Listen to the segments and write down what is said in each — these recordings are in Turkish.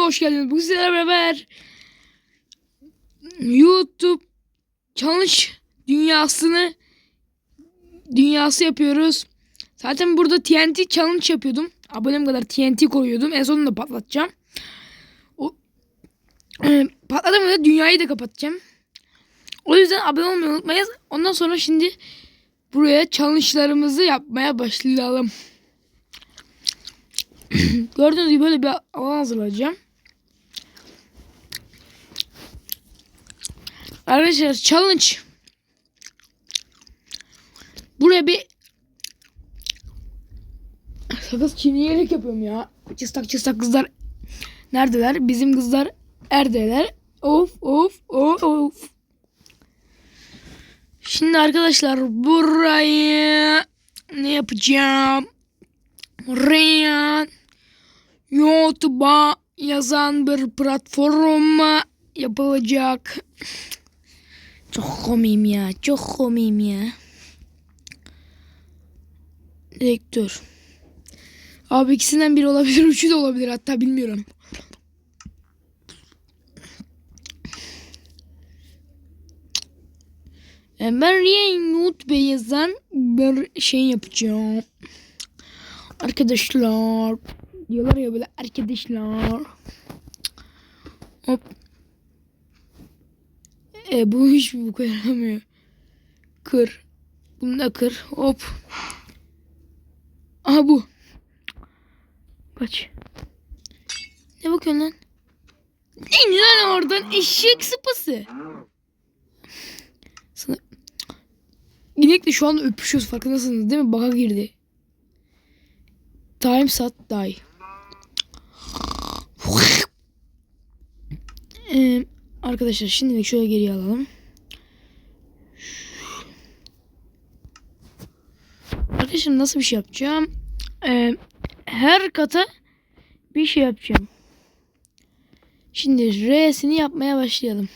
kanalıma hoş geldiniz. Bu sizlerle beraber YouTube challenge dünyasını dünyası yapıyoruz. Zaten burada TNT challenge yapıyordum. Abonem kadar TNT koyuyordum. En sonunda patlatacağım. O e, patladığımda dünyayı da kapatacağım. O yüzden abone olmayı unutmayın. Ondan sonra şimdi buraya challenge'larımızı yapmaya başlayalım. Gördüğünüz gibi böyle bir alan hazırlayacağım. Arkadaşlar challenge. Buraya bir sakız çiğneyerek yapıyorum ya. Çıstak çıstak kızlar neredeler? Bizim kızlar erdeler. Of of of of. Şimdi arkadaşlar burayı ne yapacağım? Buraya YouTube'a yazan bir platform yapılacak. Çok komiyim ya. Çok komiyim ya. Direktör. Abi ikisinden biri olabilir. Üçü de olabilir hatta bilmiyorum. E, Ben Riyan YouTube yazan bir şey yapacağım. Arkadaşlar. Diyorlar ya böyle arkadaşlar. Hop. E bu hiç bu kadar yaramıyor. Kır. Bunu da kır. Hop. Aha bu. Kaç. Ne bakıyorsun lan? İn lan oradan eşek sıpası. Sana... İnekle şu an öpüşüyoruz farkındasınız değil mi? Baka girdi. Time sat die. Ee, arkadaşlar şimdilik şöyle geriye alalım. Arkadaşlar nasıl bir şey yapacağım? Ee, her kata bir şey yapacağım. Şimdi R'sini yapmaya başlayalım.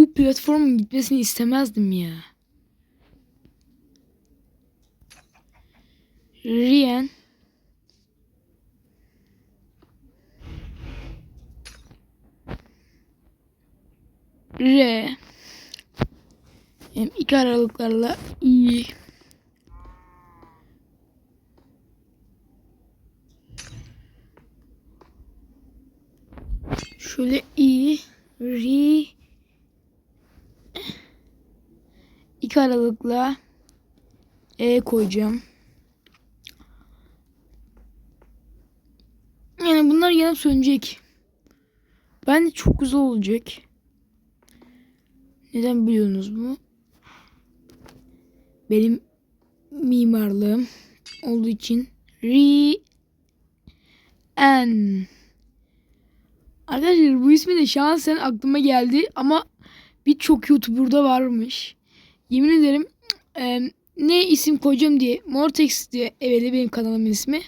Bu platformun gitmesini istemezdim ya. Riyen R. Hem iki aralıklarla I. Şöyle I Ri iki aralıkla E koyacağım. Yani bunlar yanıp sönecek. Ben çok güzel olacak. Neden biliyorsunuz bu? Benim mimarlığım olduğu için Ri En Arkadaşlar bu ismi de şansen aklıma geldi ama birçok YouTuber'da varmış. Yemin ederim e, ne isim koyacağım diye Mortex diye evveli benim kanalımın ismi.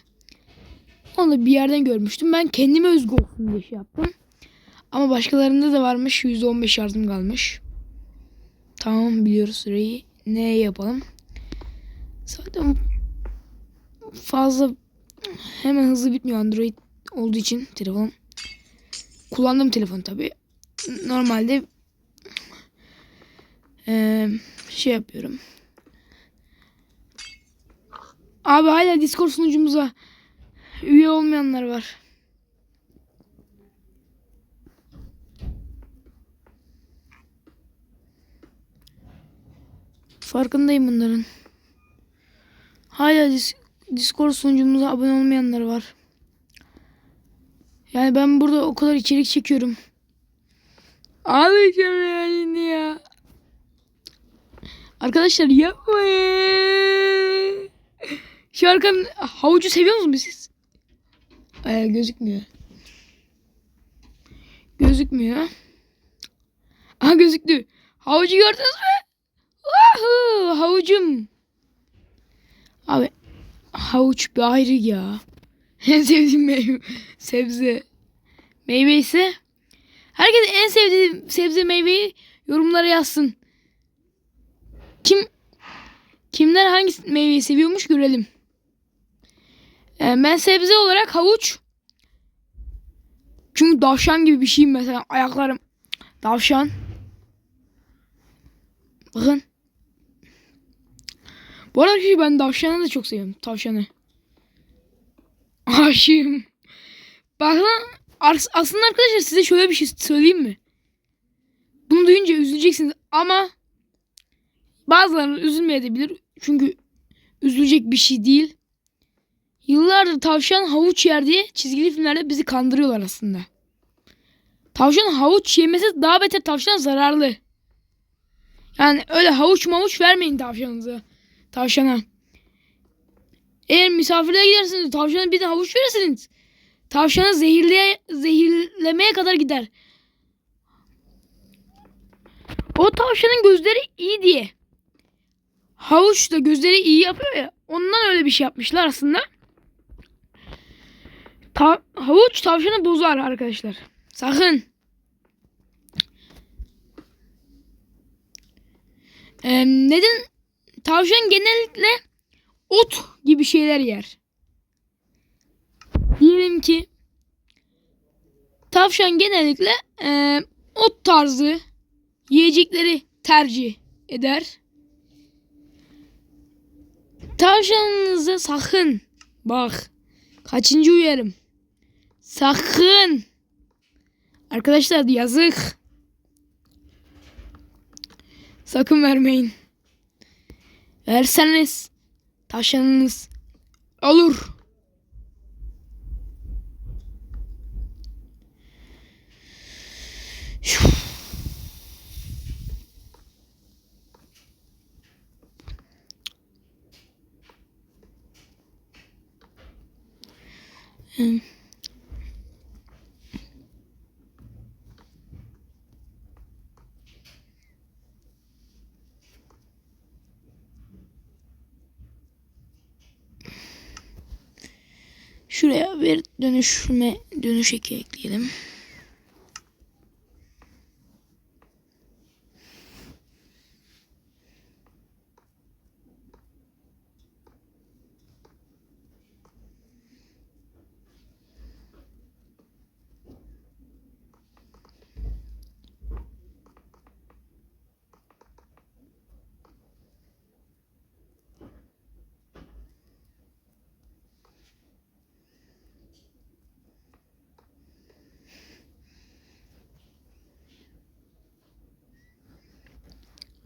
Onu da bir yerden görmüştüm. Ben kendime özgü olsun diye şey yaptım. Ama başkalarında da varmış. %15 yardım kalmış. Tamam biliyoruz süreyi. Ne yapalım? Zaten fazla hemen hızlı bitmiyor Android olduğu için telefon. Kullandığım telefon tabi. Normalde ee, şey yapıyorum. Abi hala Discord sunucumuza üye olmayanlar var. Farkındayım bunların. Hala dis Discord sunucumuza abone olmayanlar var. Yani ben burada o kadar içerik çekiyorum. Ağlayacağım ya ya. Arkadaşlar yapmayın. Şu arkanın havucu seviyor musunuz siz? Ee, gözükmüyor. Gözükmüyor. Aha gözüktü. Havucu gördünüz mü? Wahoo, havucum. Abi havuç bir ayrı ya. En sevdiğim meyve, sebze. Meyve ise herkes en sevdiği sebze meyveyi yorumlara yazsın. Kim kimler hangi meyveyi seviyormuş görelim. Ee, ben sebze olarak havuç. Çünkü tavşan gibi bir şeyim mesela ayaklarım. Tavşan. Bakın. Bu arada arkadaşlar ben tavşanı da çok seviyorum. Tavşanı. Aşığım. Bakın as- aslında arkadaşlar size şöyle bir şey söyleyeyim mi? Bunu duyunca üzüleceksiniz ama bazıları üzülmeyebilir. Çünkü üzülecek bir şey değil. Yıllardır tavşan havuç yer diye çizgili filmlerde bizi kandırıyorlar aslında. Tavşan havuç yemesi daha beter tavşan zararlı. Yani öyle havuç mavuç vermeyin tavşanınıza. Tavşana. Eğer misafirliğe gidersiniz tavşana bir de havuç verirsiniz. Tavşanı zehirleye, zehirlemeye kadar gider. O tavşanın gözleri iyi diye. Havuç da gözleri iyi yapıyor ya. Ondan öyle bir şey yapmışlar aslında. Ta- havuç tavşanı bozar arkadaşlar. Sakın. Ee, neden? Tavşan genellikle ot gibi şeyler yer. Diyelim ki tavşan genellikle e, ot tarzı yiyecekleri tercih eder. Tavşanınızı sakın. Bak kaçıncı uyarım? Sakın. Arkadaşlar yazık. Sakın vermeyin. Verseniz tavşanınız olur. Şuraya bir dönüşme dönüş eki ekleyelim.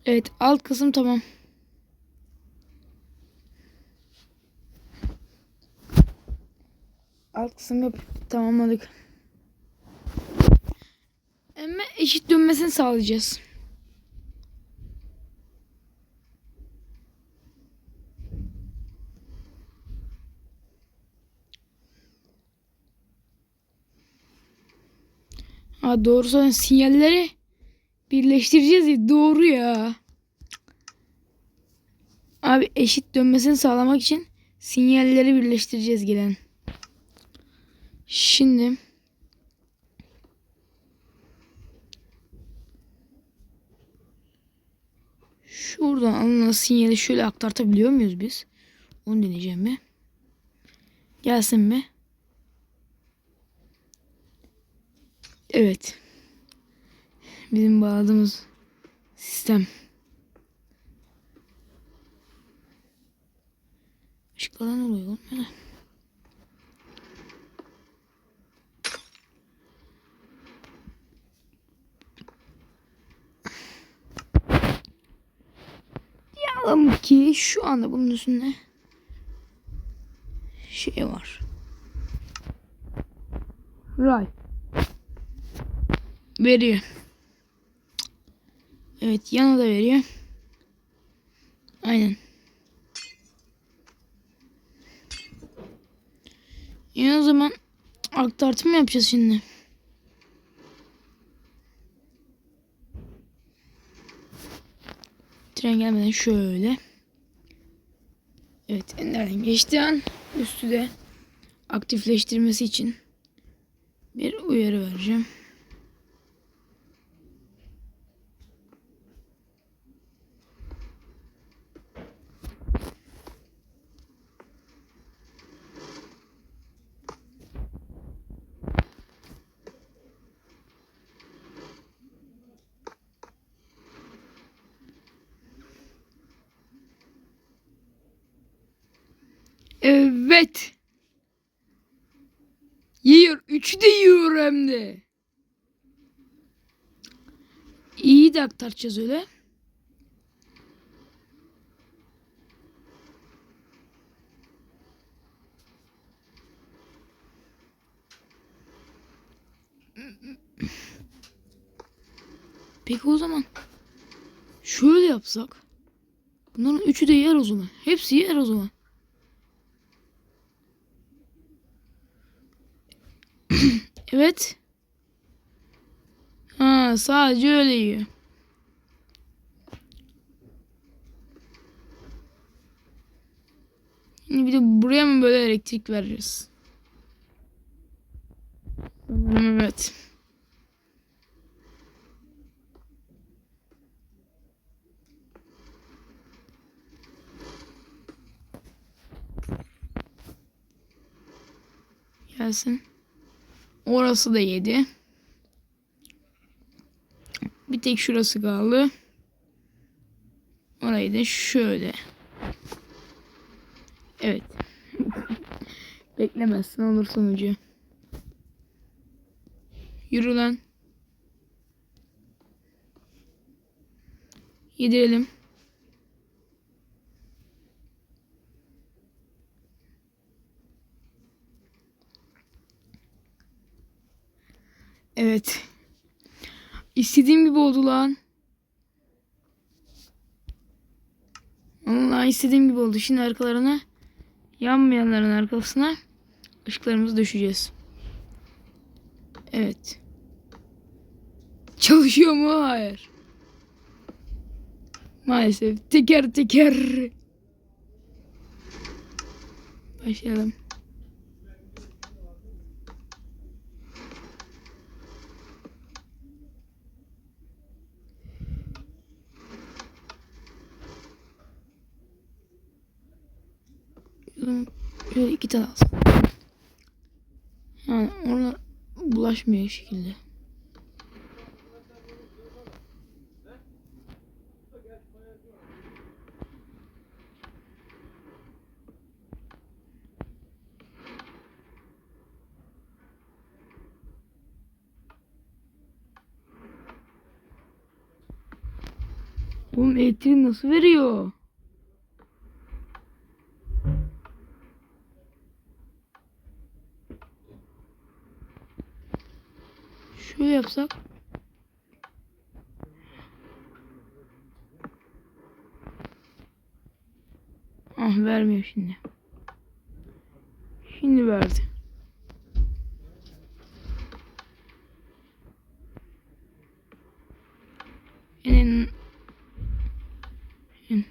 Evet alt kısım tamam. Alt kısım yap tamamladık. Ama eşit dönmesini sağlayacağız. Ha doğru zaten sinyalleri birleştireceğiz ya doğru ya. Abi eşit dönmesini sağlamak için sinyalleri birleştireceğiz gelen. Şimdi şuradan alınan sinyali şöyle aktartabiliyor muyuz biz? Onu deneyeceğim mi? Gelsin mi? Evet. Bizim bağladığımız sistem. Işıklar ne oluyor oğlum? Hele. Diyelim ki şu anda bunun üstünde şey var. Right. Veriyor. Evet yana da veriyor. Aynen. İyi o zaman aktartım mı yapacağız şimdi? Tren gelmeden şöyle. Evet nereden geçti an üstü de aktifleştirmesi için bir uyarı vereceğim. Evet. Yiyor. Üçü de yiyor hem de. İyi de aktaracağız öyle. Peki o zaman şöyle yapsak. Bunların üçü de yer o zaman. Hepsi yer o zaman. Evet. Ha sadece öyle yiyor. Bir de buraya mı böyle elektrik vereceğiz? Evet. Gelsin. Orası da yedi. Tek şurası kaldı. Orayı da şöyle. Evet. Beklemezsin olur sonucu. Yürü lan. Yedirelim. Evet. İstediğim gibi oldu lan. Allah istediğim gibi oldu. Şimdi arkalarına yanmayanların arkasına ışıklarımızı düşeceğiz. Evet. Çalışıyor mu? Hayır. Maalesef. Teker teker. Başlayalım. Şuradan Şöyle iki tane alsın. Yani ona bulaşmıyor şekilde. Oğlum elektriği nasıl veriyor? Şöyle yapsak. Ah vermiyor şimdi. Şimdi verdi. En, en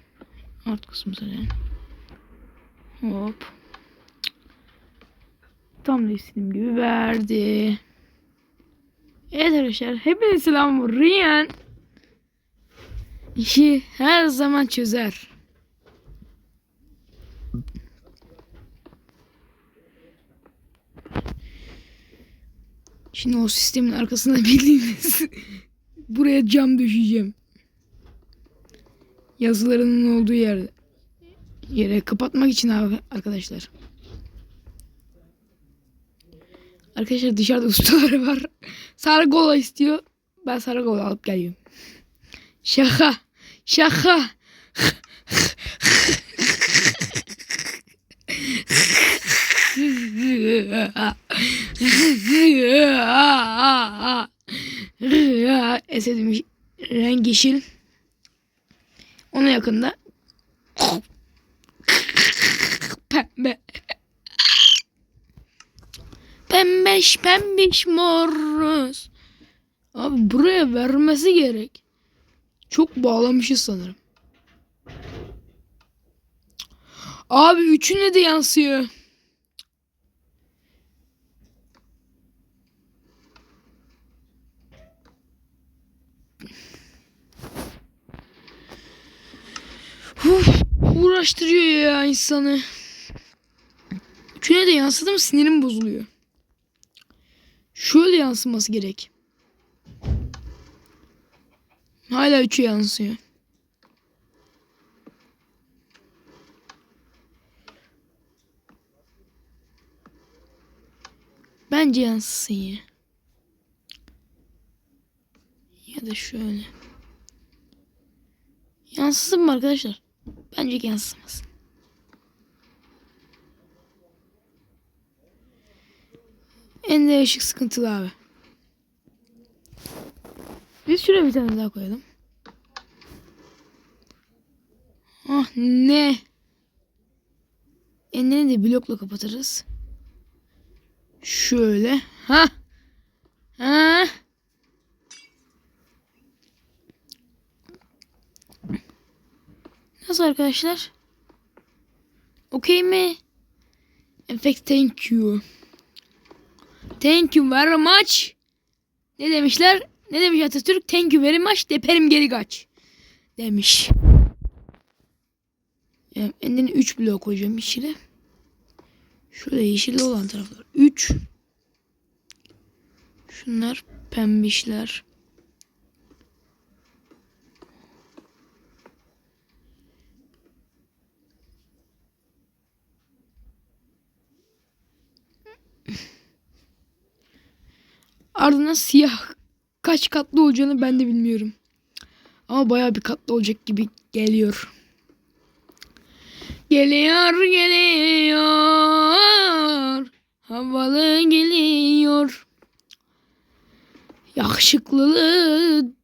alt kısmı zaten. Hop. Tam da istediğim gibi verdi. Evet arkadaşlar hepinize selam Riyan işi her zaman çözer. Şimdi o sistemin arkasında bildiğiniz buraya cam düşeceğim. Yazılarının olduğu yerde yere kapatmak için arkadaşlar. Arkadaşlar dışarıda ustaları var. Sarı kola istiyor. Ben sarı kola alıp geliyorum. Şaka. Şaka. Esediğim renk yeşil. Ona yakında pembe. Pembeş pembiş moruz. Abi buraya vermesi gerek. Çok bağlamışız sanırım. Abi üçüne de yansıyor. Uf, uğraştırıyor ya insanı. Üçüne de yansıdı mı sinirim bozuluyor. Şöyle yansıması gerek. Hala üçe yansıyor. Bence yansısın ya. Ya da şöyle. Yansısın mı arkadaşlar? Bence yansımasın. En de ışık sıkıntılı abi. Biz şuraya bir tane daha koyalım. Ah ne? Enleri de blokla kapatırız. Şöyle. Ha. Ha. Nasıl arkadaşlar? Okey mi? Effect thank you. Thank you very much. Ne demişler? Ne demiş Atatürk? Thank you very much. Deperim geri kaç. Demiş. Yani endine 3 blok koyacağım içine. Şöyle yeşilli olan taraflar 3. Şunlar pembişler. Ardından siyah kaç katlı olacağını ben de bilmiyorum. Ama bayağı bir katlı olacak gibi geliyor. Geliyor geliyor. Havalı geliyor. Yakışıklı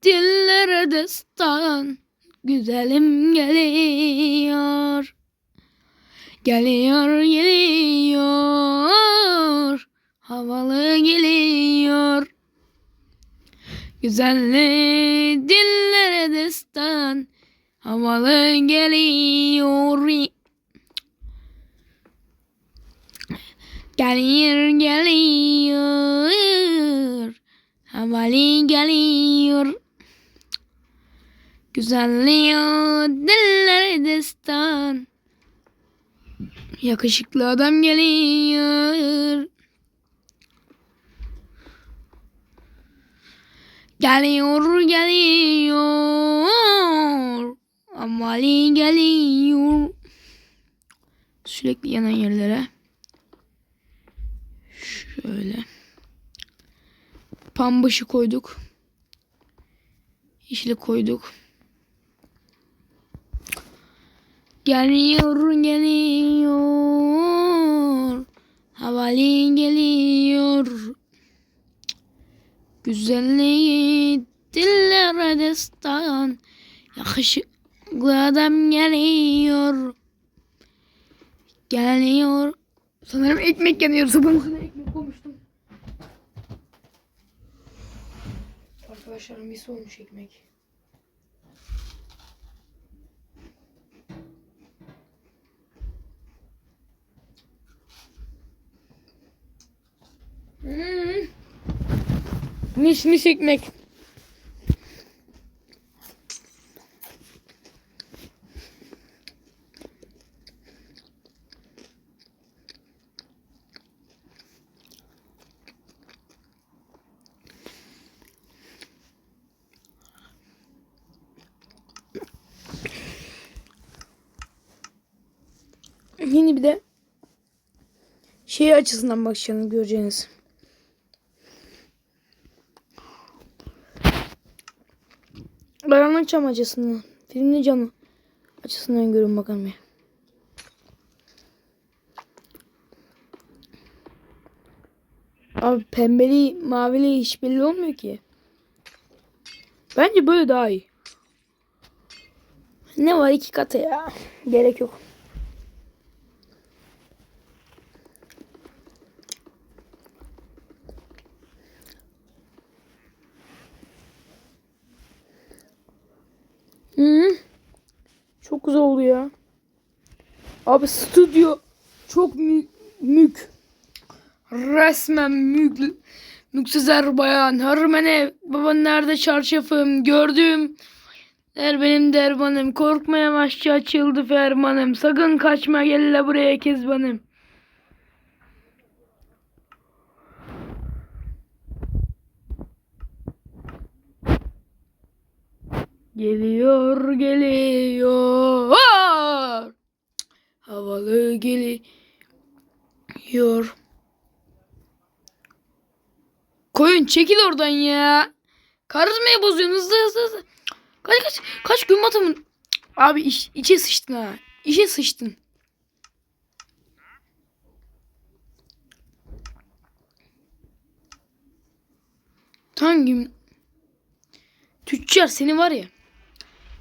dillere destan. Güzelim geliyor. Geliyor geliyor. Havalı geliyor. Güzelli dillere destan. Havalı geliyor. Geliyor geliyor. Havalı geliyor. Güzelliği dillere destan. Yakışıklı adam geliyor. Geliyor geliyor. Amali geliyor. Sürekli yanan yerlere. Şöyle. Pambaşı koyduk. Yeşili koyduk. Geliyor geliyor. Havali geliyor. Güzelliği destan. Yakışıklı adam geliyor. Geliyor. Sanırım ekmek yanıyor. Sabahın ekmek koymuştum. Arkadaşlar mis olmuş ekmek. Hmm. Mis mis ekmek. Yeni bir de şey açısından bakacağını göreceğiniz. Karanlık cam açısından. Filmli camı açısından görün bakalım ya. Abi pembeli mavili hiç belli olmuyor ki. Bence böyle daha iyi. Ne var iki katı ya. Gerek yok. Hı. Çok güzel oldu ya. Abi stüdyo çok mü mük. Resmen mük. Müksezer bayan. Harmene. Baba nerede çarşafım? Gördüm. Der benim dermanım. Korkmaya başça açıldı fermanım. Sakın kaçma gel buraya kezbanım. Geliyor geliyor. Havalı geliyor. Koyun çekil oradan ya. Karizmayı bozuyorsun hızlı hızlı hızlı. Kaç kaç kaç gün batımın. Abi iş, içe sıçtın ha. İşe sıçtın. Hangi Tüccar seni var ya.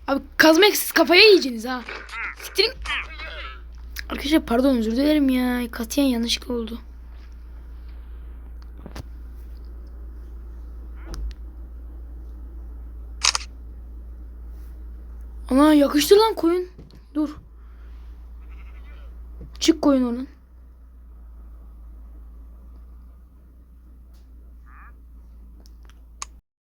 Abi kazmak siz kafaya yiyeceksiniz ha. Siktirin. Arkadaşlar pardon özür dilerim ya. Katiyen yanlışlıkla oldu. Ana yakıştı lan koyun. Dur. Çık koyun onun.